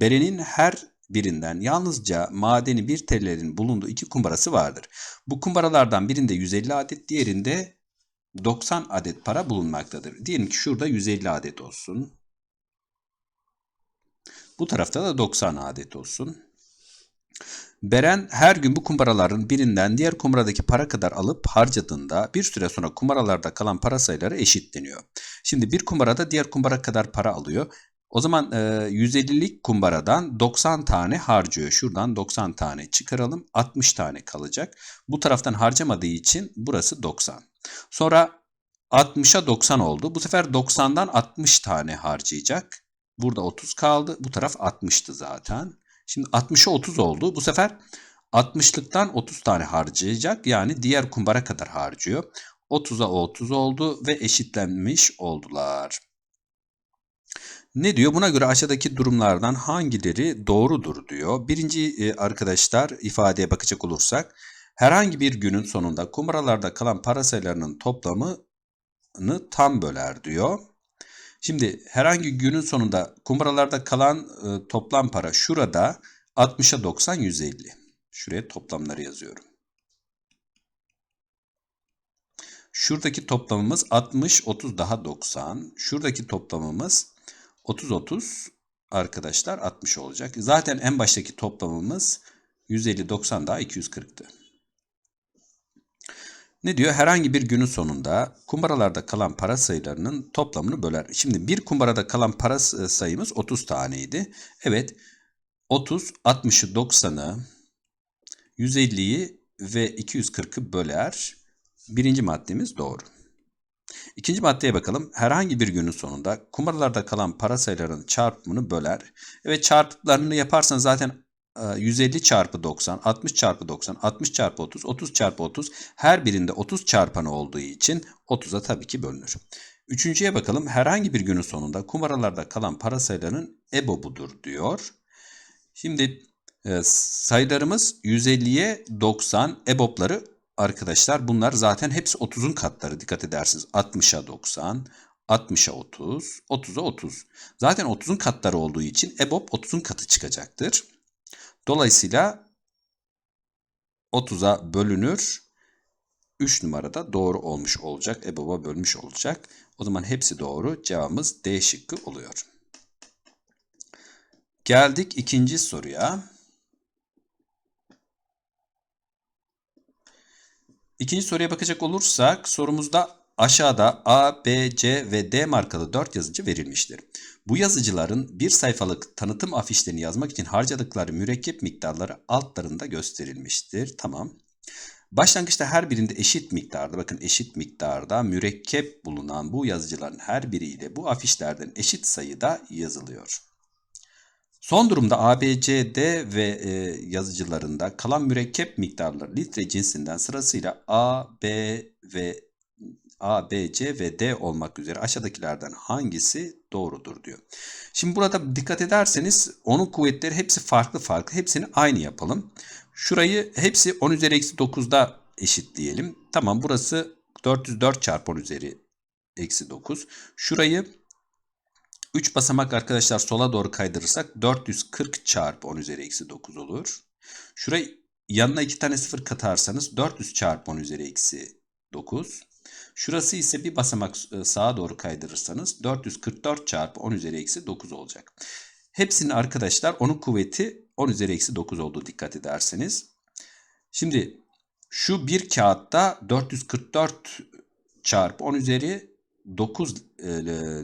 Berenin her birinden yalnızca madeni bir tellerin bulunduğu iki kumbarası vardır. Bu kumbaralardan birinde 150 adet, diğerinde 90 adet para bulunmaktadır. Diyelim ki şurada 150 adet olsun. Bu tarafta da 90 adet olsun. Beren her gün bu kumbaraların birinden diğer kumbaradaki para kadar alıp harcadığında bir süre sonra kumbaralarda kalan para sayıları eşitleniyor. Şimdi bir kumbarada diğer kumbara kadar para alıyor. O zaman e, 150'lik kumbaradan 90 tane harcıyor. Şuradan 90 tane çıkaralım. 60 tane kalacak. Bu taraftan harcamadığı için burası 90. Sonra 60'a 90 oldu. Bu sefer 90'dan 60 tane harcayacak. Burada 30 kaldı. Bu taraf 60'tı zaten. Şimdi 60'a 30 oldu. Bu sefer 60'lıktan 30 tane harcayacak. Yani diğer kumbara kadar harcıyor. 30'a 30 oldu ve eşitlenmiş oldular. Ne diyor? Buna göre aşağıdaki durumlardan hangileri doğrudur diyor. Birinci e, arkadaşlar ifadeye bakacak olursak herhangi bir günün sonunda kumbaralarda kalan para sayılarının toplamını tam böler diyor. Şimdi herhangi günün sonunda kumbaralarda kalan e, toplam para şurada 60'a 90 150. Şuraya toplamları yazıyorum. Şuradaki toplamımız 60 30 daha 90. Şuradaki toplamımız 30 30 arkadaşlar 60 olacak. Zaten en baştaki toplamımız 150 90 daha 240'tı. Ne diyor? Herhangi bir günün sonunda kumbaralarda kalan para sayılarının toplamını böler. Şimdi bir kumbarada kalan para sayımız 30 taneydi. Evet 30, 60'ı 90'ı, 150'yi ve 240'ı böler. Birinci maddemiz doğru. İkinci maddeye bakalım. Herhangi bir günün sonunda kumbaralarda kalan para sayılarının çarpımını böler. Evet çarpımlarını yaparsan zaten 150 çarpı 90, 60 çarpı 90, 60 çarpı 30, 30 çarpı 30 her birinde 30 çarpanı olduğu için 30'a tabii ki bölünür. Üçüncüye bakalım. Herhangi bir günün sonunda kumbaralarda kalan para sayılarının EBOB'udur diyor. Şimdi e, sayılarımız 150'ye 90 EBOB'ları arkadaşlar bunlar zaten hepsi 30'un katları dikkat edersiniz. 60'a 90, 60'a 30, 30'a 30. Zaten 30'un katları olduğu için EBOB 30'un katı çıkacaktır. Dolayısıyla 30'a bölünür. 3 numarada doğru olmuş olacak. EBOB'a bölmüş olacak. O zaman hepsi doğru. Cevabımız D şıkkı oluyor. Geldik ikinci soruya. İkinci soruya bakacak olursak sorumuzda aşağıda A, B, C ve D markalı 4 yazıcı verilmiştir. Bu yazıcıların bir sayfalık tanıtım afişlerini yazmak için harcadıkları mürekkep miktarları altlarında gösterilmiştir. Tamam. Başlangıçta her birinde eşit miktarda bakın eşit miktarda mürekkep bulunan bu yazıcıların her biriyle bu afişlerden eşit sayıda yazılıyor. Son durumda ABCD ve e, yazıcılarında kalan mürekkep miktarları litre cinsinden sırasıyla A, B ve A, B, C ve D olmak üzere aşağıdakilerden hangisi doğrudur diyor. Şimdi burada dikkat ederseniz onun kuvvetleri hepsi farklı farklı. Hepsini aynı yapalım. Şurayı hepsi 10 üzeri eksi 9'da eşitleyelim. Tamam burası 404 çarpı 10 üzeri eksi 9. Şurayı 3 basamak arkadaşlar sola doğru kaydırırsak 440 çarpı 10 üzeri eksi 9 olur. Şurayı yanına 2 tane 0 katarsanız 400 çarpı 10 üzeri eksi 9. Şurası ise bir basamak sağa doğru kaydırırsanız 444 çarpı 10 üzeri eksi 9 olacak. Hepsinin arkadaşlar onun kuvveti 10 üzeri eksi 9 olduğu dikkat ederseniz. Şimdi şu bir kağıtta 444 çarpı 10 üzeri 9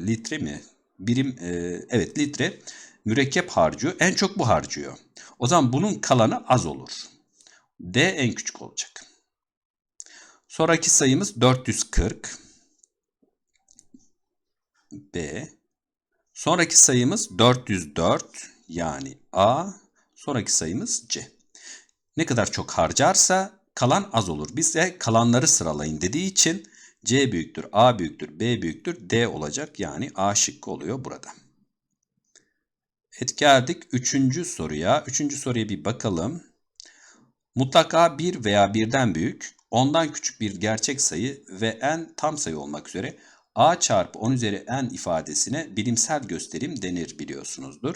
litre mi? Birim evet litre mürekkep harcıyor. En çok bu harcıyor. O zaman bunun kalanı az olur. D en küçük olacak. Sonraki sayımız 440. B. Sonraki sayımız 404 yani A. Sonraki sayımız C. Ne kadar çok harcarsa kalan az olur. Bize kalanları sıralayın dediği için C büyüktür, A büyüktür, B büyüktür, D olacak. Yani A şıkkı oluyor burada. Evet geldik üçüncü soruya. Üçüncü soruya bir bakalım. Mutlaka bir veya birden büyük Ondan küçük bir gerçek sayı ve n tam sayı olmak üzere a çarpı 10 üzeri n ifadesine bilimsel gösterim denir biliyorsunuzdur.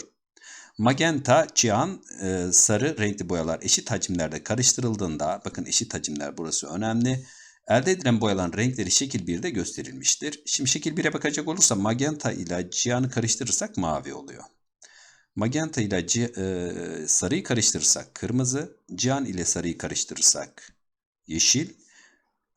Magenta, cihan, e, sarı renkli boyalar eşit hacimlerde karıştırıldığında, bakın eşit hacimler burası önemli. Elde edilen boyaların renkleri şekil 1'de gösterilmiştir. Şimdi şekil 1'e bakacak olursa magenta ile cihanı karıştırırsak mavi oluyor. Magenta ile e, sarıyı karıştırırsak kırmızı, cihan ile sarıyı karıştırırsak yeşil,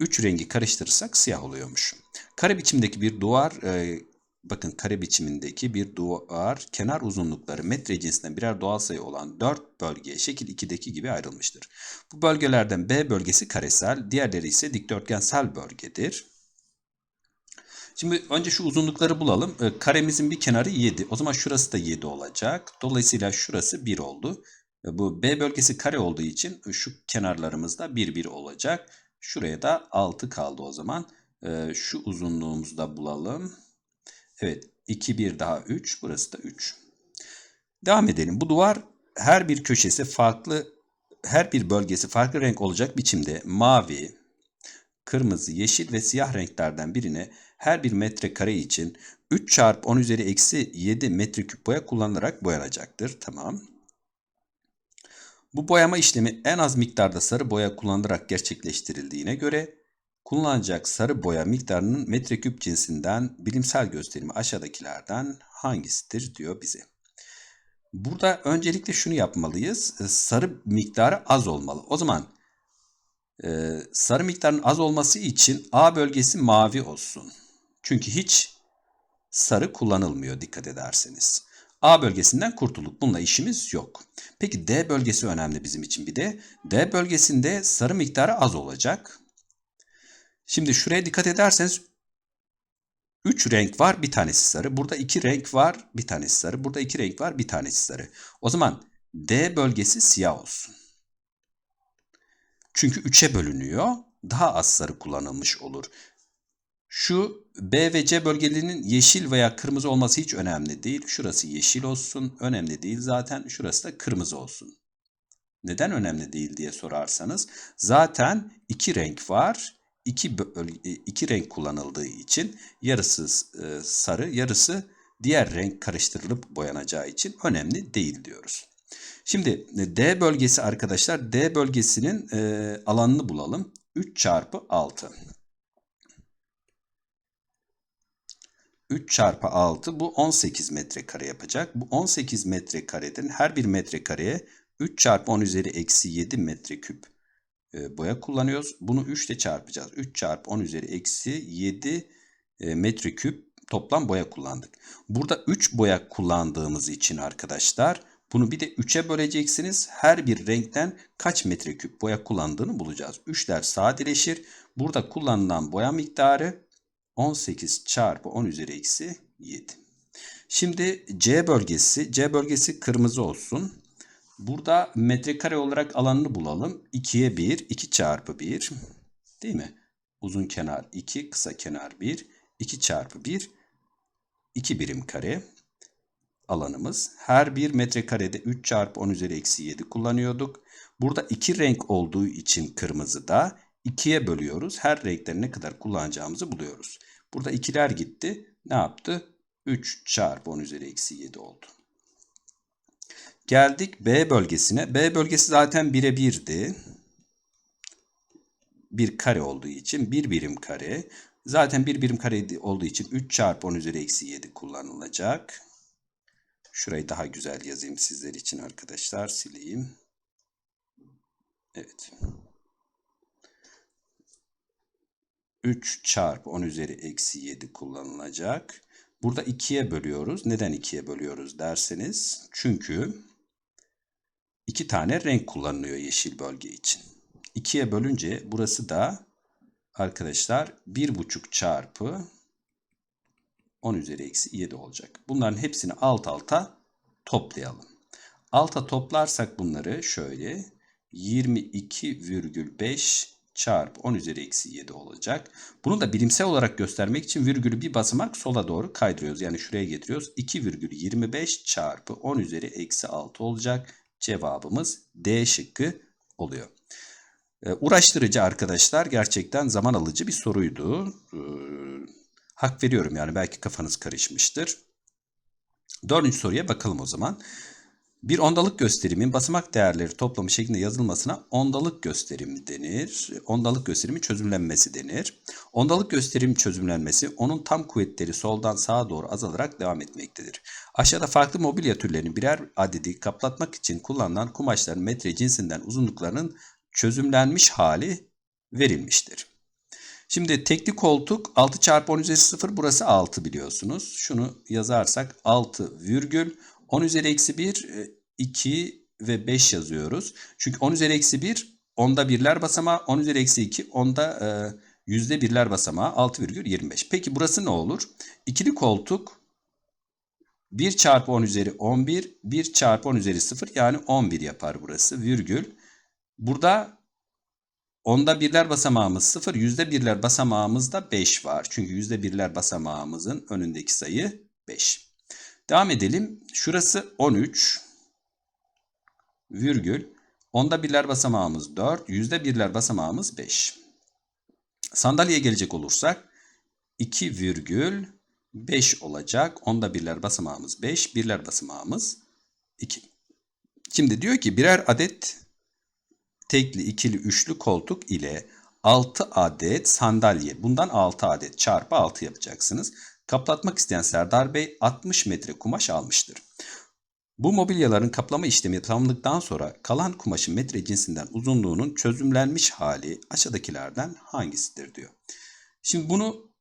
üç rengi karıştırırsak siyah oluyormuş. Kare biçimdeki bir duvar, e, bakın kare biçimindeki bir duvar kenar uzunlukları metre cinsinden birer doğal sayı olan 4 bölgeye şekil 2'deki gibi ayrılmıştır. Bu bölgelerden B bölgesi karesel, diğerleri ise dikdörtgensel bölgedir. Şimdi önce şu uzunlukları bulalım. E, karemizin bir kenarı 7. O zaman şurası da 7 olacak. Dolayısıyla şurası 1 oldu. E, bu B bölgesi kare olduğu için şu kenarlarımız da 1 1 olacak. Şuraya da 6 kaldı o zaman. E, şu uzunluğumuzu da bulalım. Evet 2 1 daha 3. Burası da 3. Devam edelim. Bu duvar her bir köşesi farklı, her bir bölgesi farklı renk olacak biçimde mavi, kırmızı, yeşil ve siyah renklerden birine her bir metrekare için 3 çarpı 10 üzeri eksi 7 metreküp boya kullanılarak boyanacaktır. Tamam. Bu boyama işlemi en az miktarda sarı boya kullanılarak gerçekleştirildiğine göre kullanılacak sarı boya miktarının metreküp cinsinden bilimsel gösterimi aşağıdakilerden hangisidir diyor bize. Burada öncelikle şunu yapmalıyız. E, Sarı miktarı az olmalı. O zaman e, sarı miktarın az olması için A bölgesi mavi olsun. Çünkü hiç sarı kullanılmıyor dikkat ederseniz. A bölgesinden kurtulduk. Bununla işimiz yok. Peki D bölgesi önemli bizim için bir de. D bölgesinde sarı miktarı az olacak. Şimdi şuraya dikkat ederseniz 3 renk var bir tanesi sarı. Burada 2 renk var bir tanesi sarı. Burada 2 renk var bir tanesi sarı. O zaman D bölgesi siyah olsun. Çünkü 3'e bölünüyor. Daha az sarı kullanılmış olur. Şu B ve C bölgelerinin yeşil veya kırmızı olması hiç önemli değil. Şurası yeşil olsun. Önemli değil zaten. Şurası da kırmızı olsun. Neden önemli değil diye sorarsanız zaten iki renk var. İki, iki renk kullanıldığı için yarısı e, sarı, yarısı diğer renk karıştırılıp boyanacağı için önemli değil diyoruz. Şimdi e, D bölgesi arkadaşlar D bölgesinin e, alanını bulalım. 3 çarpı 6. 3 çarpı 6 bu 18 metrekare yapacak. Bu 18 metrekareden her bir metrekareye 3 çarpı 10 üzeri eksi 7 metreküp e, boya kullanıyoruz. Bunu 3 ile çarpacağız. 3 çarpı 10 üzeri eksi 7 e, metreküp toplam boya kullandık. Burada 3 boya kullandığımız için arkadaşlar bunu bir de 3'e böleceksiniz. Her bir renkten kaç metreküp boya kullandığını bulacağız. 3'ler sadeleşir. Burada kullanılan boya miktarı 18 çarpı 10 üzeri eksi 7. Şimdi C bölgesi, C bölgesi kırmızı olsun. Burada metrekare olarak alanını bulalım. 2'ye 1, 2 çarpı 1 değil mi? Uzun kenar 2, kısa kenar 1, 2 çarpı 1, 2 birim kare alanımız. Her bir metrekarede 3 çarpı 10 üzeri eksi 7 kullanıyorduk. Burada iki renk olduğu için kırmızıda 2'ye bölüyoruz. Her renkten ne kadar kullanacağımızı buluyoruz. Burada ikiler gitti. Ne yaptı? 3 çarpı 10 üzeri eksi 7 oldu. Geldik B bölgesine. B bölgesi zaten 1'e 1'di. Bir kare olduğu için bir birim kare. Zaten bir birim kare olduğu için 3 çarpı 10 üzeri eksi 7 kullanılacak. Şurayı daha güzel yazayım sizler için arkadaşlar. Sileyim. Evet. 3 çarpı 10 üzeri eksi 7 kullanılacak. Burada 2'ye bölüyoruz. Neden 2'ye bölüyoruz derseniz. Çünkü iki tane renk kullanılıyor yeşil bölge için. 2'ye bölünce burası da arkadaşlar 1,5 çarpı 10 üzeri eksi 7 olacak. Bunların hepsini alt alta toplayalım. Alta toplarsak bunları şöyle 22,5 çarpı 10 üzeri eksi 7 olacak. Bunu da bilimsel olarak göstermek için virgülü bir basamak sola doğru kaydırıyoruz. Yani şuraya getiriyoruz. 2,25 çarpı 10 üzeri eksi 6 olacak. Cevabımız D şıkkı oluyor. Ee, uğraştırıcı arkadaşlar gerçekten zaman alıcı bir soruydu. Ee, hak veriyorum yani belki kafanız karışmıştır. Dördüncü soruya bakalım o zaman. Bir ondalık gösterimin basamak değerleri toplamı şeklinde yazılmasına ondalık gösterimi denir. Ondalık gösterimi çözümlenmesi denir. Ondalık gösterim çözümlenmesi onun tam kuvvetleri soldan sağa doğru azalarak devam etmektedir. Aşağıda farklı mobilya türlerinin birer adedi kaplatmak için kullanılan kumaşların metre cinsinden uzunluklarının çözümlenmiş hali verilmiştir. Şimdi tekli koltuk 6 çarpı 10 üzeri 0 burası 6 biliyorsunuz. Şunu yazarsak 6 virgül 10 üzeri eksi 1 2 ve 5 yazıyoruz. Çünkü 10 üzeri eksi 1 onda birler basamağı 10 üzeri eksi 2 onda e, yüzde birler basamağı 6,25. Peki burası ne olur? İkili koltuk 1 çarpı 10 üzeri 11 1 çarpı 10 üzeri 0 yani 11 yapar burası virgül. Burada Onda birler basamağımız 0, yüzde birler basamağımızda 5 var. Çünkü yüzde birler basamağımızın önündeki sayı 5. Devam edelim. Şurası 13 virgül. Onda birler basamağımız 4, yüzde birler basamağımız 5. Sandalyeye gelecek olursak 2 virgül 5 olacak. Onda birler basamağımız 5, birler basamağımız 2. Şimdi diyor ki birer adet tekli, ikili, üçlü koltuk ile 6 adet sandalye. Bundan 6 adet çarpı 6 yapacaksınız. Kaplatmak isteyen Serdar Bey 60 metre kumaş almıştır. Bu mobilyaların kaplama işlemi tamamladıktan sonra kalan kumaşın metre cinsinden uzunluğunun çözümlenmiş hali aşağıdakilerden hangisidir diyor. Şimdi bunu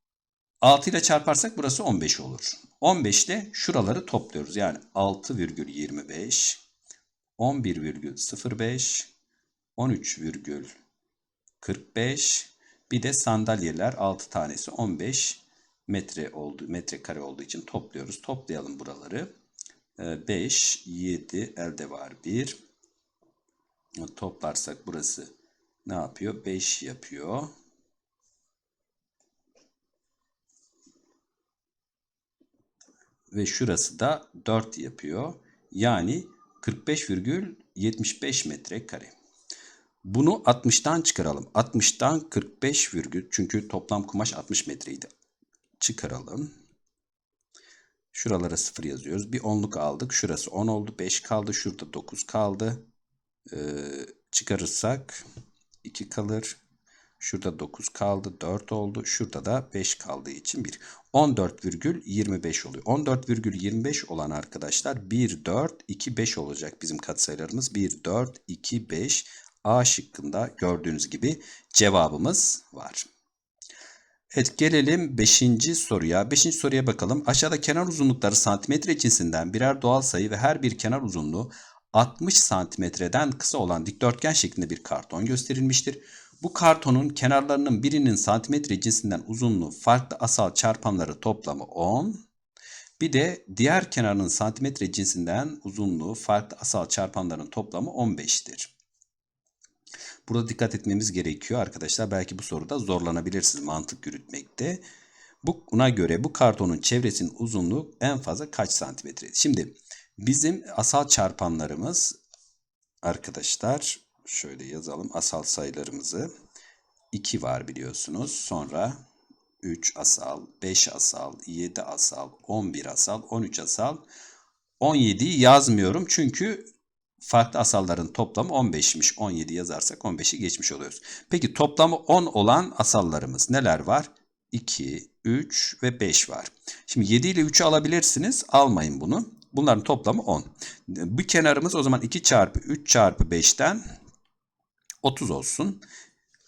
6 ile çarparsak burası 15 olur. 15 ile şuraları topluyoruz. Yani 6,25, 11,05, 13,45 bir de sandalyeler 6 tanesi 15 metre oldu metrekare olduğu için topluyoruz. Toplayalım buraları. 5 7 elde var 1 toplarsak burası ne yapıyor? 5 yapıyor. Ve şurası da 4 yapıyor. Yani 45,75 metrekare. Bunu 60'tan çıkaralım. 60'tan 45 virgül çünkü toplam kumaş 60 metreydi. Çıkaralım. Şuralara 0 yazıyoruz. Bir onluk aldık. Şurası 10 oldu. 5 kaldı. Şurada 9 kaldı. Ee, çıkarırsak 2 kalır. Şurada 9 kaldı. 4 oldu. Şurada da 5 kaldığı için 1. 14,25 oluyor. 14,25 olan arkadaşlar 1, 4, 2, 5 olacak bizim katsayılarımız. 1, 4, 2, 5. A şıkkında gördüğünüz gibi cevabımız var. Evet gelelim 5. soruya. 5. soruya bakalım. Aşağıda kenar uzunlukları santimetre cinsinden birer doğal sayı ve her bir kenar uzunluğu 60 santimetreden kısa olan dikdörtgen şeklinde bir karton gösterilmiştir. Bu kartonun kenarlarının birinin santimetre cinsinden uzunluğu farklı asal çarpanları toplamı 10. Bir de diğer kenarının santimetre cinsinden uzunluğu farklı asal çarpanların toplamı 15'tir. Burada dikkat etmemiz gerekiyor arkadaşlar. Belki bu soruda zorlanabilirsiniz mantık yürütmekte. Buna göre bu kartonun çevresinin uzunluğu en fazla kaç santimetre? Şimdi bizim asal çarpanlarımız arkadaşlar şöyle yazalım asal sayılarımızı. 2 var biliyorsunuz. Sonra 3 asal, 5 asal, 7 asal, 11 asal, 13 asal. 17'yi yazmıyorum çünkü farklı asalların toplamı 15'miş. 17 yazarsak 15'i geçmiş oluyoruz. Peki toplamı 10 olan asallarımız neler var? 2, 3 ve 5 var. Şimdi 7 ile 3'ü alabilirsiniz. Almayın bunu. Bunların toplamı 10. Bu kenarımız o zaman 2 çarpı 3 çarpı 5'ten 30 olsun.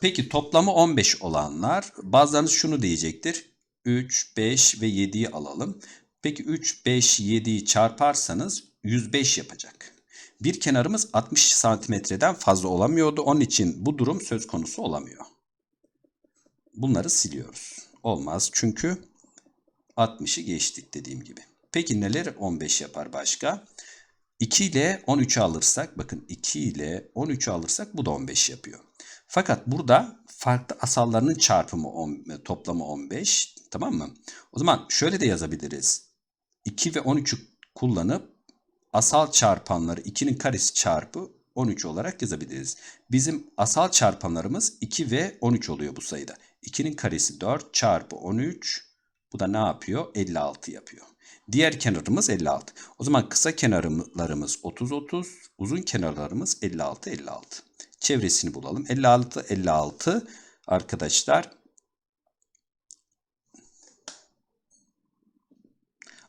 Peki toplamı 15 olanlar bazılarınız şunu diyecektir. 3, 5 ve 7'yi alalım. Peki 3, 5, 7'yi çarparsanız 105 yapacak. Bir kenarımız 60 santimetreden fazla olamıyordu. Onun için bu durum söz konusu olamıyor. Bunları siliyoruz. Olmaz çünkü 60'ı geçtik dediğim gibi. Peki neler 15 yapar başka? 2 ile 13'ü alırsak bakın 2 ile 13'ü alırsak bu da 15 yapıyor. Fakat burada farklı asallarının çarpımı 10, toplamı 15 tamam mı? O zaman şöyle de yazabiliriz. 2 ve 13'ü kullanıp asal çarpanları 2'nin karesi çarpı 13 olarak yazabiliriz. Bizim asal çarpanlarımız 2 ve 13 oluyor bu sayıda. 2'nin karesi 4 çarpı 13 bu da ne yapıyor? 56 yapıyor. Diğer kenarımız 56. O zaman kısa kenarlarımız 30 30, uzun kenarlarımız 56 56. Çevresini bulalım. 56 56 arkadaşlar.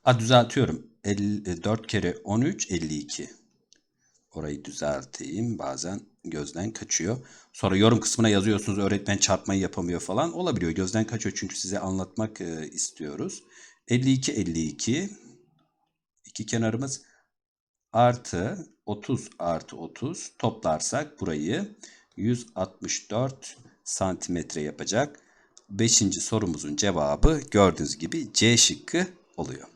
A düzeltiyorum. 50, 4 kere 13 52. Orayı düzelteyim. Bazen gözden kaçıyor. Sonra yorum kısmına yazıyorsunuz öğretmen çarpmayı yapamıyor falan. Olabiliyor. Gözden kaçıyor çünkü size anlatmak e, istiyoruz. 52 52 iki kenarımız artı 30 artı 30 toplarsak burayı 164 santimetre yapacak. Beşinci sorumuzun cevabı gördüğünüz gibi C şıkkı oluyor.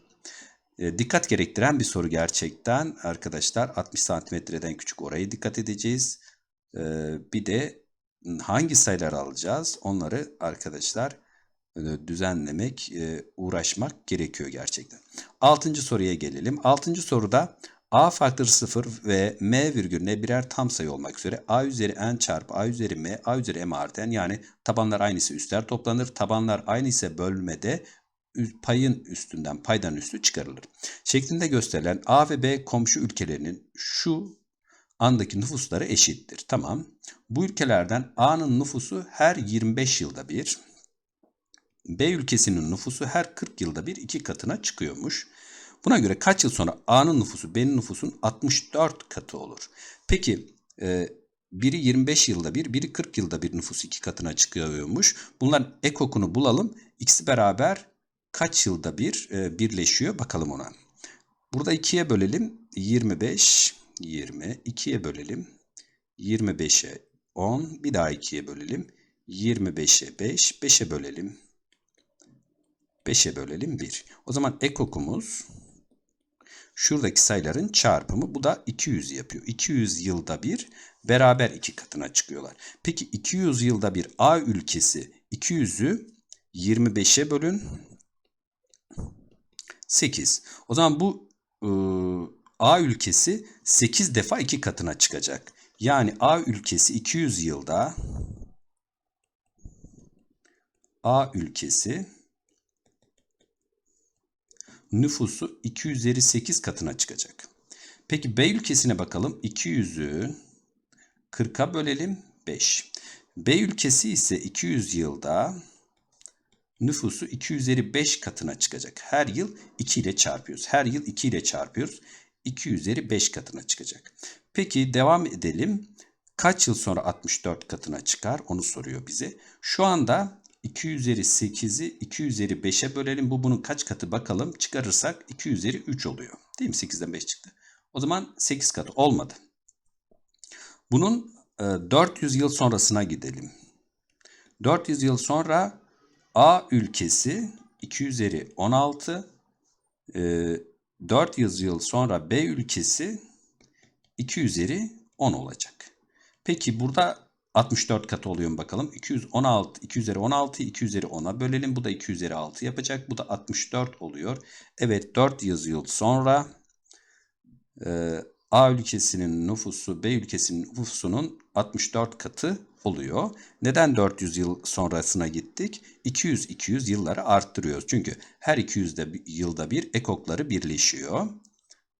E, dikkat gerektiren bir soru gerçekten arkadaşlar 60 santimetreden küçük orayı dikkat edeceğiz. E, bir de hangi sayılar alacağız onları arkadaşlar e, düzenlemek, e, uğraşmak gerekiyor gerçekten. Altıncı soruya gelelim. Altıncı soruda a faktör 0 ve m virgül n birer tam sayı olmak üzere a üzeri n çarpı a üzeri m, a üzeri m artı n yani tabanlar aynı ise üstler toplanır. Tabanlar aynı ise bölmede payın üstünden paydan üstü çıkarılır. Şeklinde gösterilen A ve B komşu ülkelerinin şu andaki nüfusları eşittir. Tamam. Bu ülkelerden A'nın nüfusu her 25 yılda bir, B ülkesinin nüfusu her 40 yılda bir iki katına çıkıyormuş. Buna göre kaç yıl sonra A'nın nüfusu B'nin nüfusun 64 katı olur. Peki e, biri 25 yılda bir, biri 40 yılda bir nüfus iki katına çıkıyormuş. Bunların ekokunu bulalım. İkisi beraber kaç yılda bir e, birleşiyor? Bakalım ona. Burada 2'ye bölelim. 25, 20, 2'ye bölelim. 25'e 10, bir daha 2'ye bölelim. 25'e 5, 5'e bölelim. 5'e bölelim 1. O zaman ekokumuz şuradaki sayıların çarpımı. Bu da 200 yapıyor. 200 yılda bir beraber iki katına çıkıyorlar. Peki 200 yılda bir A ülkesi 200'ü 25'e bölün 8. O zaman bu e, A ülkesi 8 defa 2 katına çıkacak. Yani A ülkesi 200 yılda A ülkesi nüfusu 2 üzeri 8 katına çıkacak. Peki B ülkesine bakalım. 200'ü 40'a bölelim 5. B ülkesi ise 200 yılda nüfusu 2 üzeri 5 katına çıkacak. Her yıl 2 ile çarpıyoruz. Her yıl 2 ile çarpıyoruz. 2 üzeri 5 katına çıkacak. Peki devam edelim. Kaç yıl sonra 64 katına çıkar onu soruyor bize. Şu anda 2 üzeri 8'i 2 üzeri 5'e bölelim. Bu bunun kaç katı bakalım. Çıkarırsak 2 üzeri 3 oluyor. Değil mi? 8'den 5 çıktı. O zaman 8 katı olmadı. Bunun 400 yıl sonrasına gidelim. 400 yıl sonra A ülkesi 2 üzeri 16 4 yıl sonra B ülkesi 2 üzeri 10 olacak. Peki burada 64 katı oluyor mu bakalım. 216, 2 üzeri 16, 2 üzeri 10'a bölelim. Bu da 2 üzeri 6 yapacak. Bu da 64 oluyor. Evet 4 yıl sonra e, A ülkesinin nüfusu B ülkesinin nüfusunun 64 katı oluyor. Neden 400 yıl sonrasına gittik? 200-200 yılları arttırıyoruz. Çünkü her 200 de, yılda bir ekokları birleşiyor.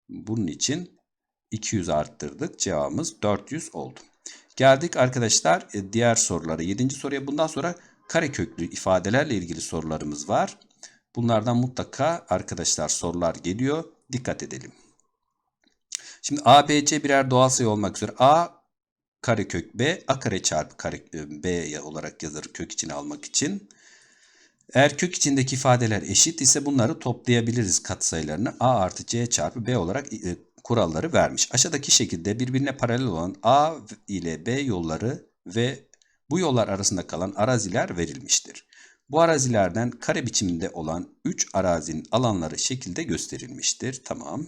Bunun için 200 arttırdık. Cevabımız 400 oldu. Geldik arkadaşlar e, diğer sorulara. 7. soruya bundan sonra kareköklü ifadelerle ilgili sorularımız var. Bunlardan mutlaka arkadaşlar sorular geliyor. Dikkat edelim. Şimdi A, B, C birer doğal sayı olmak üzere A karekök B, A kare çarpı kare, e, B olarak yazar kök içine almak için. Eğer kök içindeki ifadeler eşit ise bunları toplayabiliriz katsayılarını. A artı C çarpı B olarak e, kuralları vermiş. Aşağıdaki şekilde birbirine paralel olan A ile B yolları ve bu yollar arasında kalan araziler verilmiştir. Bu arazilerden kare biçiminde olan 3 arazinin alanları şekilde gösterilmiştir. Tamam.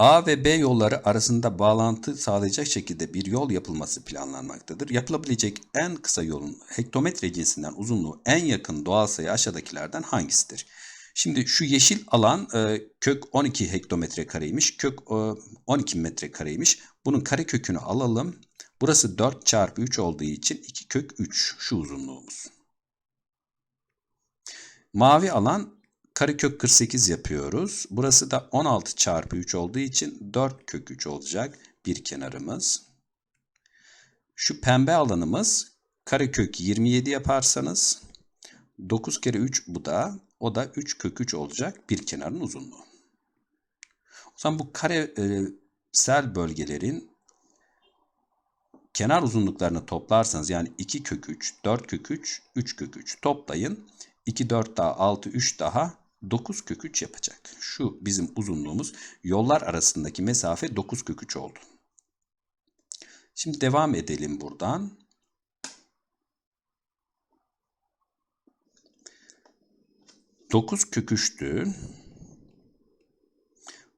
A ve B yolları arasında bağlantı sağlayacak şekilde bir yol yapılması planlanmaktadır. Yapılabilecek en kısa yolun hektometre cinsinden uzunluğu en yakın doğal sayı aşağıdakilerden hangisidir? Şimdi şu yeşil alan e, kök 12 hektometre kareymiş. Kök e, 12 metre kareymiş. Bunun kare kökünü alalım. Burası 4 çarpı 3 olduğu için 2 kök 3 şu uzunluğumuz. Mavi alan karekök 48 yapıyoruz. Burası da 16 çarpı 3 olduğu için 4 kök 3 olacak bir kenarımız. Şu pembe alanımız karekök 27 yaparsanız 9 kere 3 bu da o da 3 kök 3 olacak bir kenarın uzunluğu. O zaman bu karesel bölgelerin kenar uzunluklarını toplarsanız yani 2 kök 3, 4 kök 3, 3 kök 3 toplayın. 2, 4 daha 6, 3 daha 9 kök 3 yapacak. Şu bizim uzunluğumuz. Yollar arasındaki mesafe 9 kök 3 oldu. Şimdi devam edelim buradan. Dokuz kök üçtü.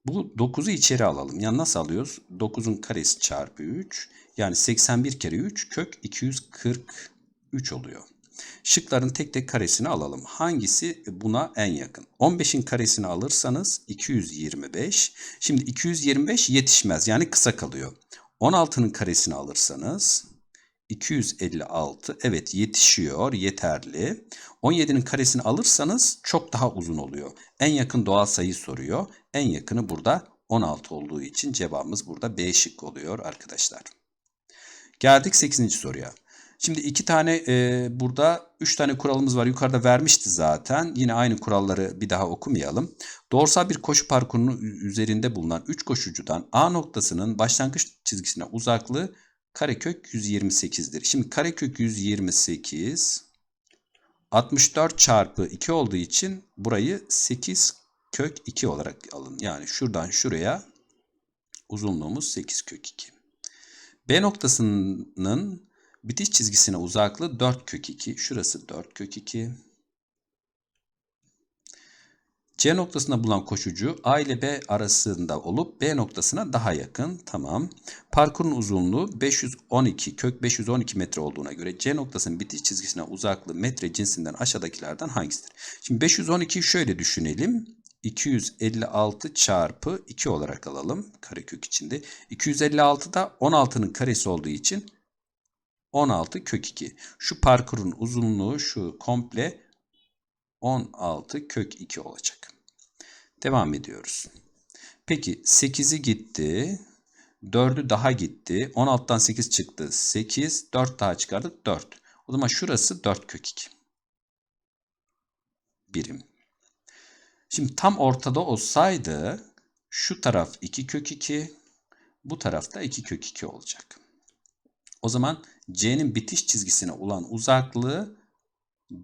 Bu 9'u içeri alalım. Yani nasıl alıyoruz? 9'un karesi çarpı 3. Yani 81 kere 3 kök 243 oluyor. Şıkların tek tek karesini alalım. Hangisi buna en yakın? 15'in karesini alırsanız 225. Şimdi 225 yetişmez yani kısa kalıyor. 16'nın karesini alırsanız 256 evet yetişiyor yeterli. 17'nin karesini alırsanız çok daha uzun oluyor. En yakın doğal sayı soruyor. En yakını burada 16 olduğu için cevabımız burada B şıkkı oluyor arkadaşlar. Geldik 8. soruya. Şimdi iki tane e, burada üç tane kuralımız var. Yukarıda vermişti zaten. Yine aynı kuralları bir daha okumayalım. Doğrusal bir koşu parkurunun üzerinde bulunan 3 koşucudan A noktasının başlangıç çizgisine uzaklığı karekök 128'dir. Şimdi karekök 128 64 çarpı 2 olduğu için burayı 8 kök 2 olarak alın. Yani şuradan şuraya uzunluğumuz 8 kök 2. B noktasının bitiş çizgisine uzaklığı 4 kök 2. Şurası 4 kök 2. C noktasında bulunan koşucu A ile B arasında olup B noktasına daha yakın. Tamam. Parkurun uzunluğu 512 kök 512 metre olduğuna göre C noktasının bitiş çizgisine uzaklığı metre cinsinden aşağıdakilerden hangisidir? Şimdi 512'yi şöyle düşünelim. 256 çarpı 2 olarak alalım karekök içinde. 256 da 16'nın karesi olduğu için 16 kök 2. Şu parkurun uzunluğu şu komple 16 kök 2 olacak. Devam ediyoruz. Peki 8'i gitti. 4'ü daha gitti. 16'dan 8 çıktı. 8. 4 daha çıkardık. 4. O zaman şurası 4 kök 2. Birim. Şimdi tam ortada olsaydı şu taraf 2 kök 2. Bu tarafta 2 kök 2 olacak. O zaman C'nin bitiş çizgisine olan uzaklığı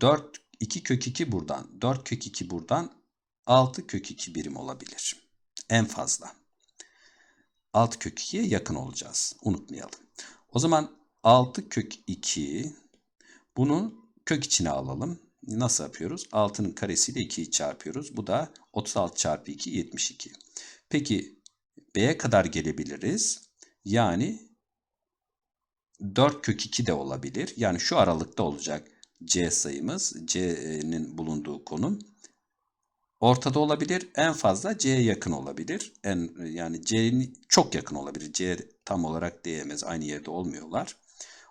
4 2 kök 2 buradan, 4 kök 2 buradan 6 kök 2 birim olabilir. En fazla. 6 kök 2'ye yakın olacağız. Unutmayalım. O zaman 6 kök 2 bunu kök içine alalım. Nasıl yapıyoruz? 6'nın karesiyle 2'yi çarpıyoruz. Bu da 36 çarpı 2 72. Peki B'ye kadar gelebiliriz. Yani 4 kök 2 de olabilir. Yani şu aralıkta olacak C sayımız. C'nin bulunduğu konum. Ortada olabilir. En fazla C'ye yakın olabilir. En yani C'nin çok yakın olabilir. C tam olarak diyemez. Aynı yerde olmuyorlar.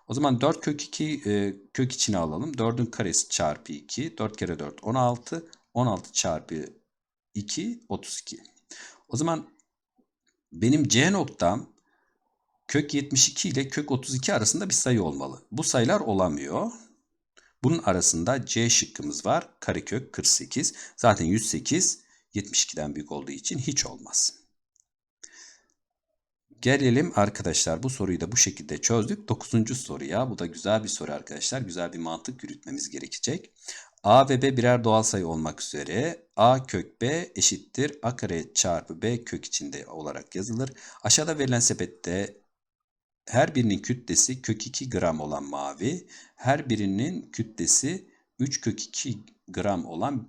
O zaman 4 kök 2 e, kök içine alalım. 4'ün karesi çarpı 2. 4 kere 4 16. 16 çarpı 2 32. O zaman benim C noktam kök 72 ile kök 32 arasında bir sayı olmalı. Bu sayılar olamıyor. Bunun arasında C şıkkımız var. Karekök 48. Zaten 108 72'den büyük olduğu için hiç olmaz. Gelelim arkadaşlar bu soruyu da bu şekilde çözdük. 9. soruya bu da güzel bir soru arkadaşlar. Güzel bir mantık yürütmemiz gerekecek. A ve B birer doğal sayı olmak üzere A kök B eşittir A kare çarpı B kök içinde olarak yazılır. Aşağıda verilen sepette her birinin kütlesi kök 2 gram olan mavi, her birinin kütlesi 3 kök 2 gram olan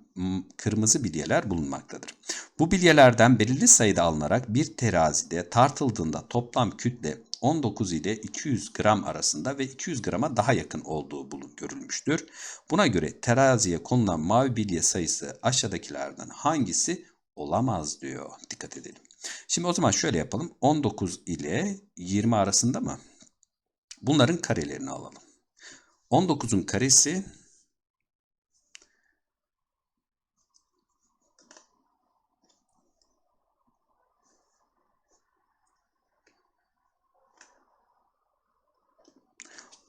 kırmızı bilyeler bulunmaktadır. Bu bilyelerden belirli sayıda alınarak bir terazide tartıldığında toplam kütle 19 ile 200 gram arasında ve 200 grama daha yakın olduğu bulun görülmüştür. Buna göre teraziye konulan mavi bilye sayısı aşağıdakilerden hangisi olamaz diyor. Dikkat edelim. Şimdi o zaman şöyle yapalım. 19 ile 20 arasında mı? Bunların karelerini alalım. 19'un karesi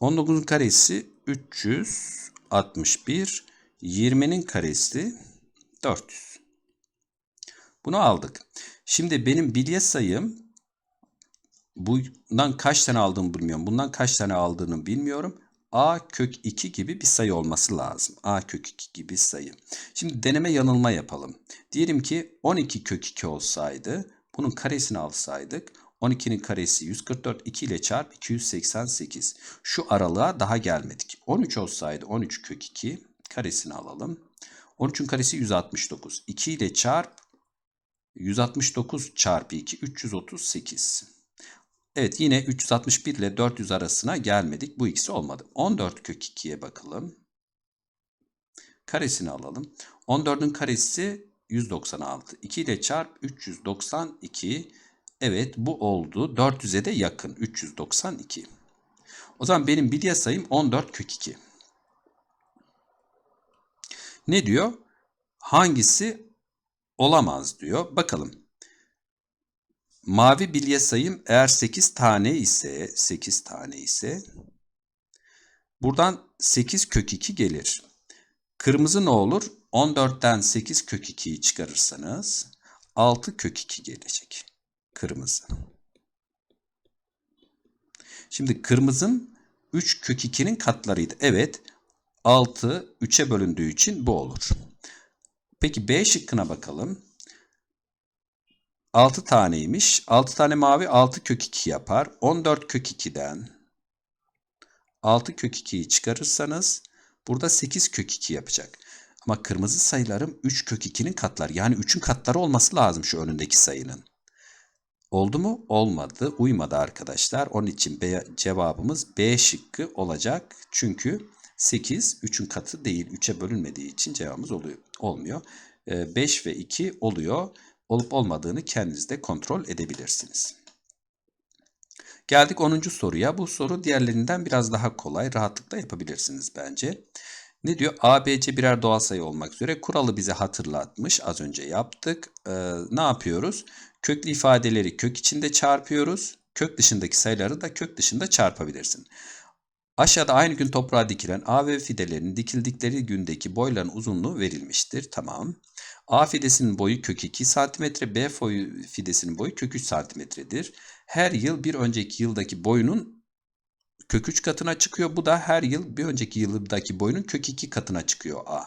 19'un karesi 361, 20'nin karesi 400. Bunu aldık. Şimdi benim bilye sayım bundan kaç tane aldığımı bilmiyorum. Bundan kaç tane aldığını bilmiyorum. A kök 2 gibi bir sayı olması lazım. A kök 2 gibi sayı. Şimdi deneme yanılma yapalım. Diyelim ki 12 kök 2 olsaydı bunun karesini alsaydık 12'nin karesi 144 2 ile çarp 288. Şu aralığa daha gelmedik. 13 olsaydı 13 kök 2 karesini alalım. 13'ün karesi 169. 2 ile çarp 169 çarpı 2 338. Evet yine 361 ile 400 arasına gelmedik. Bu ikisi olmadı. 14 kök 2'ye bakalım. Karesini alalım. 14'ün karesi 196. 2 ile çarp 392. Evet bu oldu. 400'e de yakın. 392. O zaman benim bilye sayım 14 kök 2. Ne diyor? Hangisi olamaz diyor. Bakalım. Mavi bilye sayım eğer 8 tane ise 8 tane ise buradan 8 kök 2 gelir. Kırmızı ne olur? 14'ten 8 kök 2'yi çıkarırsanız 6 kök 2 gelecek. Kırmızı. Şimdi kırmızın 3 kök 2'nin katlarıydı. Evet 6 3'e bölündüğü için bu olur. Peki B şıkkına bakalım. 6 taneymiş. 6 tane mavi 6 kök 2 yapar. 14 kök 2'den 6 kök 2'yi çıkarırsanız burada 8 kök 2 yapacak. Ama kırmızı sayılarım 3 kök 2'nin katları. Yani 3'ün katları olması lazım şu önündeki sayının. Oldu mu? Olmadı. Uymadı arkadaşlar. Onun için B, cevabımız B şıkkı olacak. Çünkü 8 3'ün katı değil. 3'e bölünmediği için cevabımız oluyor, olmuyor. 5 ve 2 oluyor. Olup olmadığını kendiniz de kontrol edebilirsiniz. Geldik 10. soruya. Bu soru diğerlerinden biraz daha kolay. Rahatlıkla yapabilirsiniz bence. Ne diyor? A, B, C birer doğal sayı olmak üzere kuralı bize hatırlatmış. Az önce yaptık. Ee, ne yapıyoruz? Köklü ifadeleri kök içinde çarpıyoruz. Kök dışındaki sayıları da kök dışında çarpabilirsin. Aşağıda aynı gün toprağa dikilen A ve fidelerin dikildikleri gündeki boyların uzunluğu verilmiştir. Tamam. A fidesinin boyu kök 2 cm, B fidesinin boyu kök 3 cm'dir. Her yıl bir önceki yıldaki boyunun kök 3 katına çıkıyor. Bu da her yıl bir önceki yıldaki boyunun kök 2 katına çıkıyor A.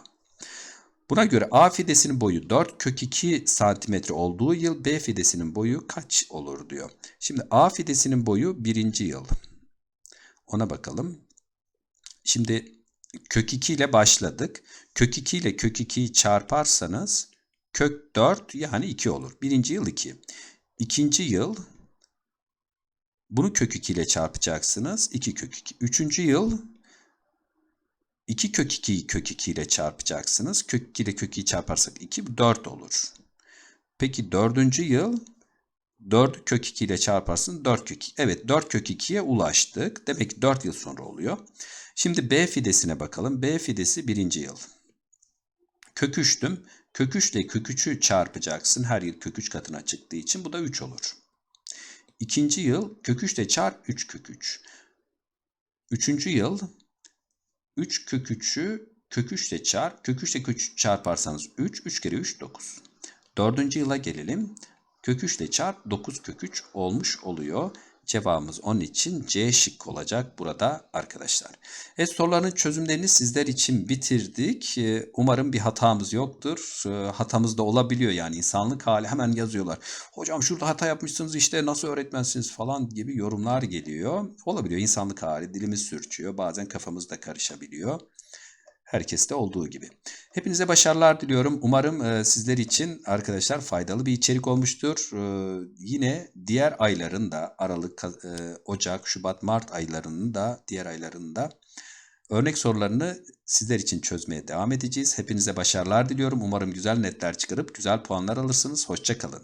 Buna göre A fidesinin boyu 4 kök 2 cm olduğu yıl B fidesinin boyu kaç olur diyor. Şimdi A fidesinin boyu birinci yıl. Ona bakalım. Şimdi kök 2 ile başladık. Kök 2 ile kök 2'yi çarparsanız kök 4 yani 2 olur. Birinci yıl 2. İkinci yıl bunu kök 2 ile çarpacaksınız. 2 kök 2. Üçüncü yıl 2 kök 2'yi kök 2 ile çarpacaksınız. Kök 2 ile kök 2'yi çarparsak 2 4 olur. Peki dördüncü yıl 4 kök 2 ile çarparsın 4 kök 2. Evet 4 kök 2'ye ulaştık. Demek ki 4 yıl sonra oluyor. Şimdi B fidesine bakalım. B fidesi birinci yıl. Kök 3'tüm. Kök 3 ile kök 3'ü çarpacaksın. Her yıl kök 3 katına çıktığı için bu da 3 olur. İkinci yıl kök 3 ile çarp 3 kök 3. Üçüncü yıl 3 kök 3'ü kök 3 ile çarp. Kök 3 ile kök 3 çarparsanız 3. 3 kere 3 9. Dördüncü yıla gelelim. Kök 3 ile çarp 9 kök 3 olmuş oluyor. Cevabımız onun için C şık olacak burada arkadaşlar. Evet soruların çözümlerini sizler için bitirdik. Ee, umarım bir hatamız yoktur. Ee, hatamız da olabiliyor yani insanlık hali hemen yazıyorlar. Hocam şurada hata yapmışsınız işte nasıl öğretmensiniz falan gibi yorumlar geliyor. Olabiliyor insanlık hali dilimiz sürçüyor bazen kafamız da karışabiliyor. Herkeste olduğu gibi. Hepinize başarılar diliyorum. Umarım e, sizler için arkadaşlar faydalı bir içerik olmuştur. E, yine diğer ayların da Aralık, e, Ocak, Şubat, Mart aylarının da diğer aylarının da örnek sorularını sizler için çözmeye devam edeceğiz. Hepinize başarılar diliyorum. Umarım güzel netler çıkarıp güzel puanlar alırsınız. Hoşçakalın.